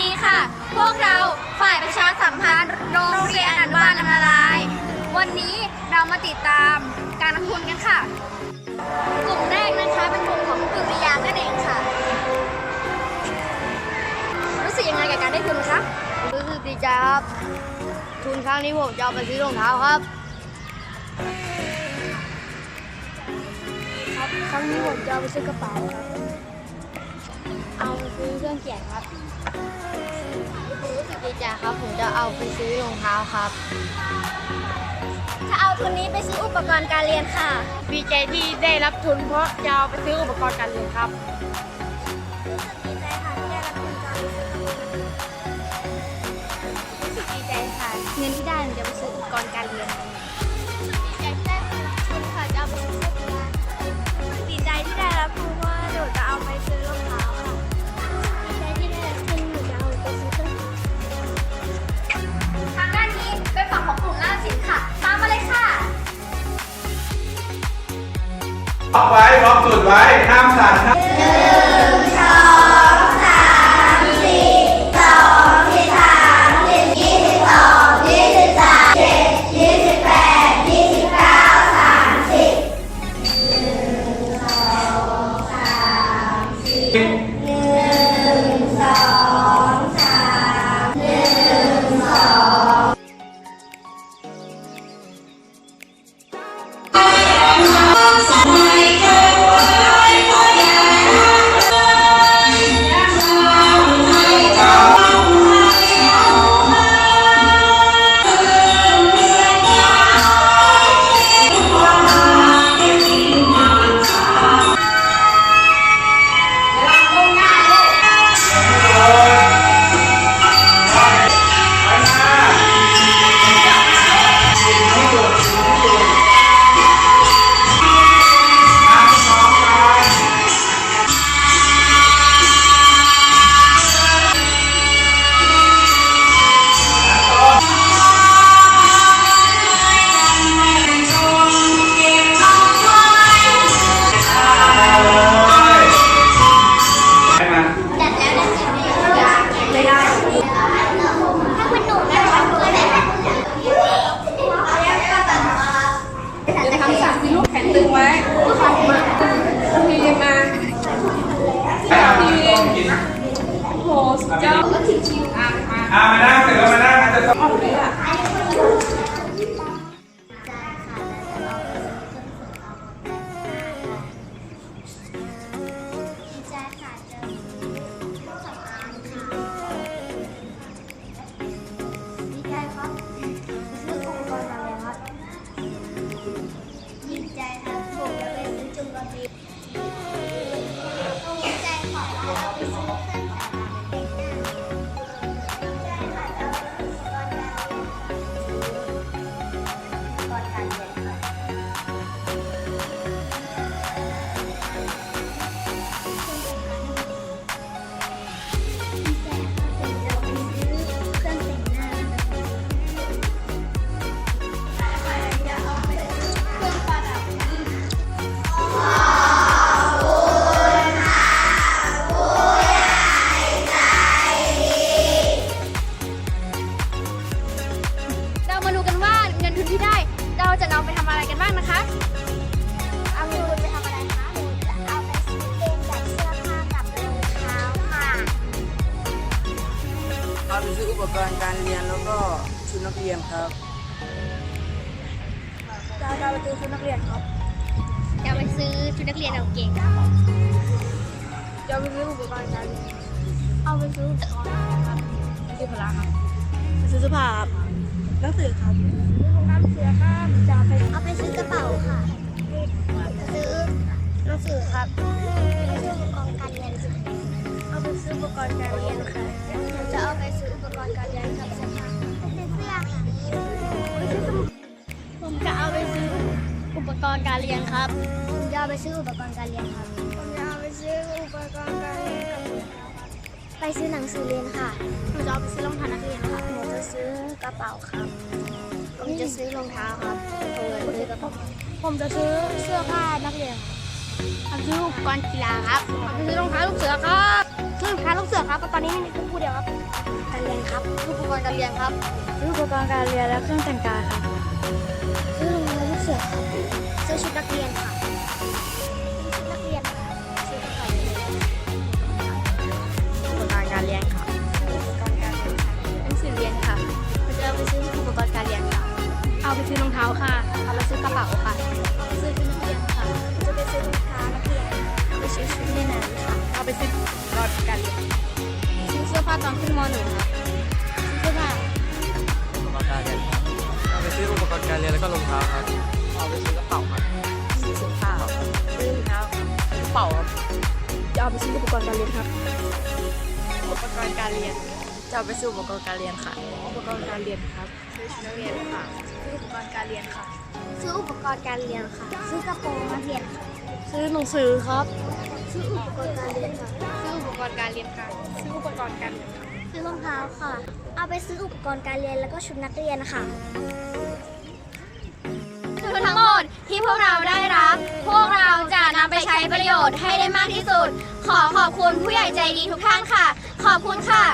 ดีค่ะ พวกเราฝ่ายประชาสัมพันธ์โรงเรียนอนุบาลอนาลายณ์วันนี้เรามาติดตามการลงทุนกันค่ะ กลุ่มแรกนะคะเป็นกลุ่มของกลุ่มวิทยานั่นเองค่ะ รู้สึกยังไงกับการได้ทุนคะรู้สึกดีใจครับ ทุนครั้งนี้ผมจะเอาไปซื้อรองเท้าครับ ครับ ครั้งนี้ผมจะเอาไปซื้อกระเป๋าครับ เอาไปซื้อเครื่องเขียนครับรู้สึกดีใจครับ ผมจะเอาไปซื้อรองเท้าครับ จะเอาทุนนี้ไปซื้ออุปกรณ์การเรียนค่ะ ดีใจที่ได้รับทุนเพราะจะเอาไปซื้ออุปกรณ์การเรียนครับ ล็อกไว้ล็อกจุดไว้ห้ามสั่นห้าม Amen. ปซื้ออุปกรณ์การเรียนแล้วก็ชุดนักเรียนครับจะเอาไปซื้อชุดนักเรียนครับ จะเอาไปซื้อชุดนักเรียนเอาเก่งจะไปซื้ออุปกรณ์การเรียนเอาไปซื้ออุปกรณ์ครับที่พละครับซื้อเสื้อผ้าครับหนังสือครับน้ำเสือข้ามจะไปเอาไปซื้อกระเป๋าค่ะซื้อหนังสือครับไปซื้ออุปกรณ์การเรียนค่ะเอาไปซื้ออุปกรณ์การเรียนค่ะจะเอาไปซื้ ออุปกรณ์การเรียนกับเสื้อผ้าเป็นเสื้อค่ะผมจะเอาไปซื้ออุปกรณ์การเรียนครับผมจะเอาไปซื้ออุปกรณ์การเรียนครับผมจะเอาไปซื้ออุปกรณ์การเรียนกับรองเท้าครับไปซื้อหนังสือเรียนค่ะผมจะเอาไปซื้อรองเท้านักเรียนค่ะผมจะซื้อกระเป๋าครับผมจะซื้อรองเท้าครับผมจะซื้อกระเป๋าผมจะซื้อเสื้อผ้านักเรียนผมซื้ออุปกรณ์กีฬาครับผมจะซื้อรองเท้าลูกเสือครับซื้อรองเท้าลูกเสือครับตอนนี้มีคู่เดียวครับ การเรียนครับอุปกรณ์การเรียนครับซื้ออุปกรณ์การเรียนและเครื่องแต่งกายครับซื้อรองเท้าลูกเสือครับซื้อชุดนักเรียนค่ะชุดนักเรียนค่ะซื้อกระเป๋าอุปกรณ์การเรียนค่ะอุปกรณ์การเรียนค่ะหนังสือเรียนค่ะเราจะเอาไปซื้ออุปกรณ์การเรียนค่ะ เอาไปซื้อรองเท้าค่ะเอาไปซื้อกระเป๋าค่ะ ซื้อชุดนักเรียนค่ะจะไปซื้อรองเท้านักเรียนค่ะไปซื้อชุดเรียนหนังค่ะเอาไปซื้ออุปกรณ์การเรียนซื้อเสื้อผ้าตอนขึ้นมหนึ่งค่ะ กรณ์การเรียนแล้วก็รองเท้าครับเอาไปซื้อกระเป๋าครับซื้อเสื้อผ้าครับซื้อรองเท้าซื้อกระเป๋าครับจะเอาไปซื้ออุปกรณ์การเรียนครับ อุปกรณ์การเรียน จะเอาไปซื้ออุปกรณ์การเรียนค่ะ อุปกรณ์การเรียนครับ ซื้อชุดนักเรียนค่ะ ซื้ออุปกรณ์การเรียนค่ะ ซื้ออุปกรณ์การเรียนค่ะ ซื้อกระโปรงนักเรียนค่ะ ซื้อหนังสือครับ ซื้ออุปกรณ์การเรียนค่ะ ซื้ออุปกรณ์การเรียนค่ะ ซื้ออุปกรณ์การเรียนค่ะ ซื้อรองเท้าค่ะ เอาไปซื้ออุปกรณ์การเรียนแล้วก็ชุดนักเรียนค่ะคือทั้งหมดที่ พวกเราได้รับ พวกเราจะนำไปใช้ประโยชน์ให้ได้มากที่สุด ขอขอบคุณผู้ใหญ่ใจดีทุกท่านค่ะ ขอบคุณค่ะ